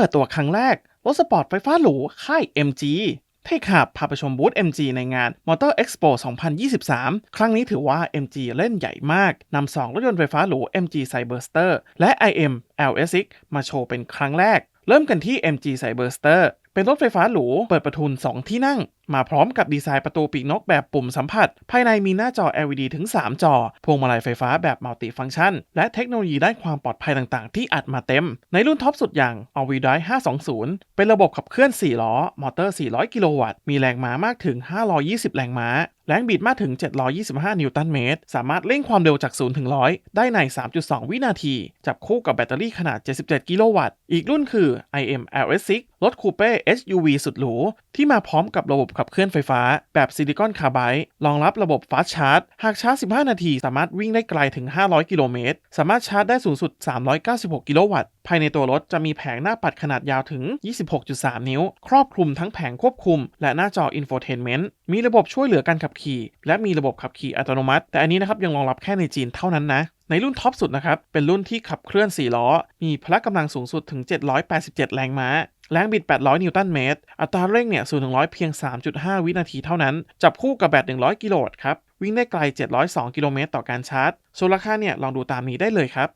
ปิดตัวครั้งแรก รถสปอร์ตไฟฟ้าหรูค่าย MG เท่ขับพาไปชมบูธ MG ในงาน Motor Expo 2023 ครั้งนี้ถือว่า MG เล่นใหญ่มาก นำสองรถยนต์ไฟฟ้าหรู MG Cyberster และ IM LSX มาโชว์เป็นครั้งแรก เริ่มกันที่ MG Cyberster เป็นรถไฟฟ้าหรูเปิดประทุน 2 ที่นั่ง มาพร้อมกับดีไซน์ประตูปีกนกแบบปุ่มสัมผัส ภายในมีหน้าจอ LED ถึง 3 จอ พวงมาลัยไฟฟ้าแบบมัลติฟังก์ชัน และเทคโนโลยีด้านความปลอดภัยต่างๆ ที่อัดมาเต็ม ในรุ่นท็อปสุดอย่าง a l w h e e l Drive 520 เป็นระบบขับเคลื่อน 4 ล้อ มอเตอร์ 400 กิโลวัตต์ มีแรงม้ามากถึง 520 แรงม้า แรงบิดมากถึง 725 นิวตันเมตร สามารถเร่งความเร็วจาก 0 ถึง 100 ได้ใน 3.2 วินาที จับคู่กับแบตเตอรี่ขนาด 77 กิโลวัตต์ อีกรุ่นคือ IM LS6 รถคูเป้ SUV สุดหรู ที่มาพร้อมกับระบบขับเคลื่อนไฟฟ้า แบบซิลิคอนคาร์ไบด์รองรับระบบฟาสชาร์จ หากชาร์จ 15 นาที สามารถวิ่งได้ไกลถึง 500 กิโลเมตร สามารถชาร์จได้สูงสุด 396 กิโลวัตต์ภายในตัวรถจะมีแผงหน้าปัดขนาดยาวถึง 26.3 นิ้ว ครอบคลุมทั้งแผงควบคุม และหน้าจออินโฟเทนเมนต์ มีระบบช่วยเหลือการขับขี่ และมีระบบขับขี่อัตโนมัติ แต่อันนี้นะครับยังรองรับแค่ในจีนเท่านั้นนะ ในรุ่นท็อปสุดนะครับ เป็นรุ่นที่ขับเคลื่อน 4 ล้อ มีพละกำลังสูงสุดถึง 787 แรงม้า แรงบิด 800 นิวตันเมตร อัตราเร่งเนี่ย0-100 เพียง 3.5 วินาทีเท่านั้น จับคู่กับแบต 100 กิโลวัตต์ครับ วิ่งได้ไกล 702 กิโลเมตรต่อการชาร์จ ส่วนราคาเนี่ยลองดูตามนี้ได้เลยครับ